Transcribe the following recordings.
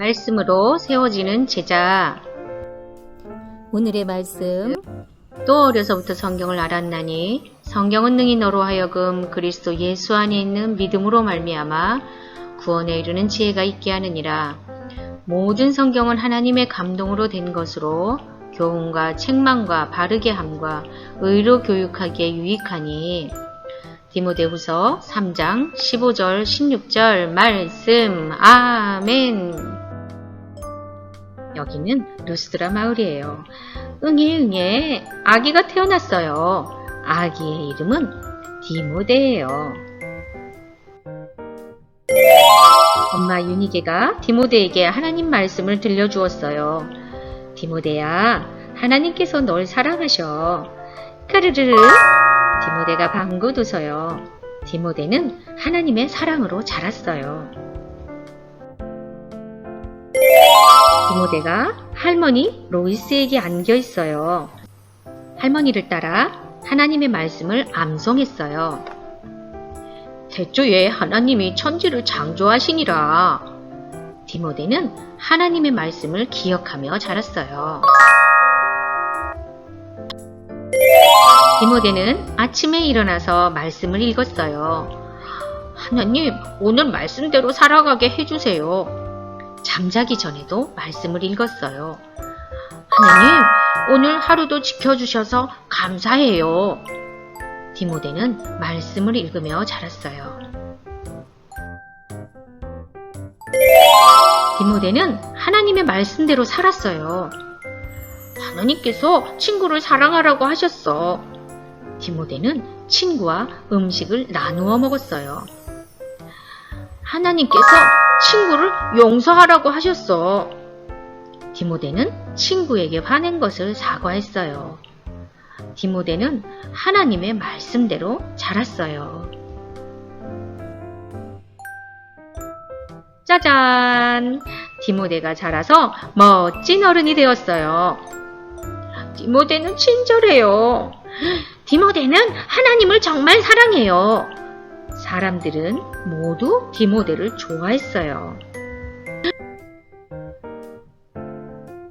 말씀으로 세워지는 제자. 오늘의 말씀 또 어려서부터 성경을 알았나니 성경은 능히 너로 하여금 그리스도 예수 안에 있는 믿음으로 말미암아 구원에 이르는 지혜가 있게 하느니라. 모든 성경은 하나님의 감동으로 된 것으로 교훈과 책망과 바르게 함과 의로 교육하기에 유익하니 디모데후서 3장 15절 16절 말씀 아멘 여기는 루스드라 마을이에요. 응애 응애 아기가 태어났어요. 아기의 이름은 디모데예요. 엄마 유니게가 디모데에게 하나님 말씀을 들려주었어요. 디모데야, 하나님께서 널 사랑하셔. 까르르르. 디모데가 방긋 웃어요. 디모데는 하나님의 사랑으로 자랐어요. 디모데가 할머니 로이스에게 안겨 있어요. 할머니를 따라 하나님의 말씀을 암송했어요. 대초에 하나님이 천지를 창조하시니라. 디모데는 하나님의 말씀을 기억하며 자랐어요. 디모데는 아침에 일어나서 말씀을 읽었어요. 하나님, 오늘 말씀대로 살아가게 해주세요. 잠자기 전에도 말씀을 읽었어요. 하나님, 오늘 하루도 지켜주셔서 감사해요. 디모데는 말씀을 읽으며 자랐어요. 디모데는 하나님의 말씀대로 살았어요. 하나님께서 친구를 사랑하라고 하셨어. 디모데는 친구와 음식을 나누어 먹었어요. 하나님께서 친구를 용서하라고 하셨어. 디모데는 친구에게 화낸 것을 사과했어요. 디모데는 하나님의 말씀대로 자랐어요. 짜잔! 디모데가 자라서 멋진 어른이 되었어요. 디모데는 친절해요. 디모데는 하나님을 정말 사랑해요. 사람들은 모두 디모데를 좋아했어요.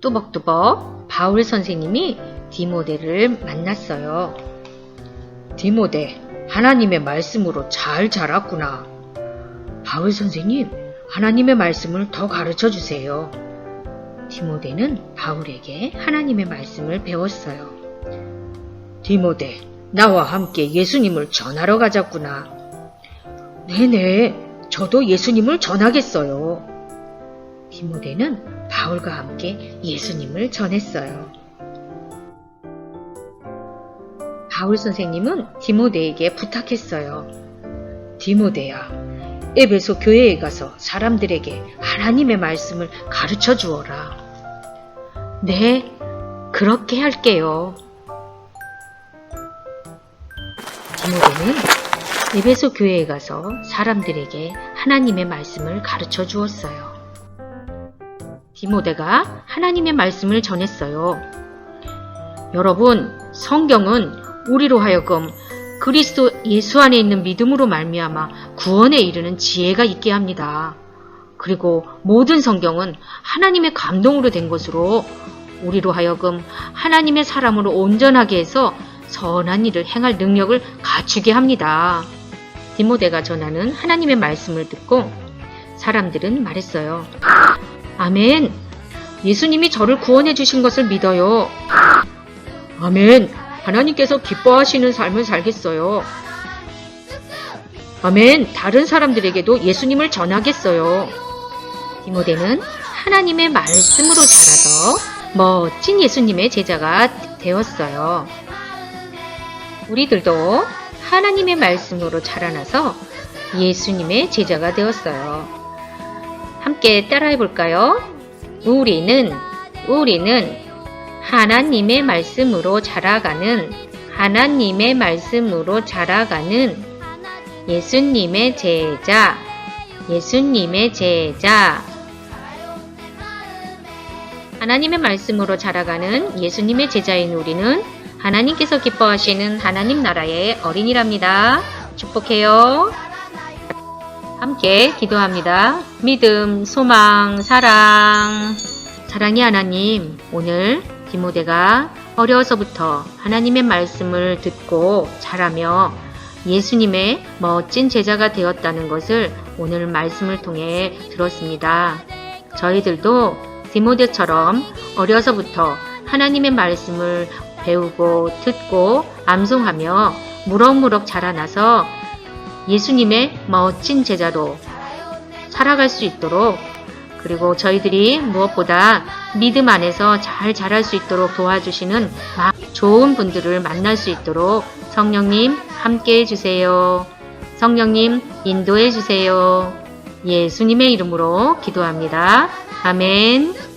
뚜벅뚜벅 바울 선생님이 디모데를 만났어요. 디모데, 하나님의 말씀으로 잘 자랐구나. 바울 선생님, 하나님의 말씀을 더 가르쳐 주세요. 디모데는 바울에게 하나님의 말씀을 배웠어요. 디모데, 나와 함께 예수님을 전하러 가자꾸나. 네네, 저도 예수님을 전하겠어요. 디모데는 바울과 함께 예수님을 전했어요. 바울 선생님은 디모데에게 부탁했어요. 디모데야, 에베소 교회에 가서 사람들에게 하나님의 말씀을 가르쳐 주어라. 네, 그렇게 할게요. 디모데는 에베소 교회에 가서 사람들에게 하나님의 말씀을 가르쳐 주었어요. 디모데가 하나님의 말씀을 전했어요. 여러분, 성경은 우리로 하여금 그리스도 예수 안에 있는 믿음으로 말미암아 구원에 이르는 지혜가 있게 합니다. 그리고 모든 성경은 하나님의 감동으로 된 것으로 우리로 하여금 하나님의 사람으로 온전하게 해서 선한 일을 행할 능력을 갖추게 합니다. 디모데가 전하는 하나님의 말씀을 듣고 사람들은 말했어요. 아멘. 예수님이 저를 구원해 주신 것을 믿어요. 아멘. 하나님께서 기뻐하시는 삶을 살겠어요. 아멘. 다른 사람들에게도 예수님을 전하겠어요. 디모데는 하나님의 말씀으로 자라서 멋진 예수님의 제자가 되었어요. 우리들도 하나님의 말씀으로 자라나서 예수님의 제자가 되었어요. 함께 따라해 볼까요? 우리는, 우리는 하나님의 말씀으로 자라가는, 하나님의 말씀으로 자라가는 예수님의 제자, 예수님의 제자. 하나님의 말씀으로 자라가는 예수님의 제자인 우리는 하나님께서 기뻐하시는 하나님 나라의 어린이랍니다. 축복해요. 함께 기도합니다. 믿음, 소망, 사랑. 사랑의 하나님, 오늘 디모데가 어려서부터 하나님의 말씀을 듣고 자라며 예수님의 멋진 제자가 되었다는 것을 오늘 말씀을 통해 들었습니다. 저희들도 디모데처럼 어려서부터 하나님의 말씀을 배우고 듣고 암송하며 무럭무럭 자라나서 예수님의 멋진 제자로 살아갈 수 있도록 그리고 저희들이 무엇보다 믿음 안에서 잘 자랄 수 있도록 도와주시는 막 좋은 분들을 만날 수 있도록 성령님 함께 해주세요. 성령님 인도해 주세요. 예수님의 이름으로 기도합니다. 아멘.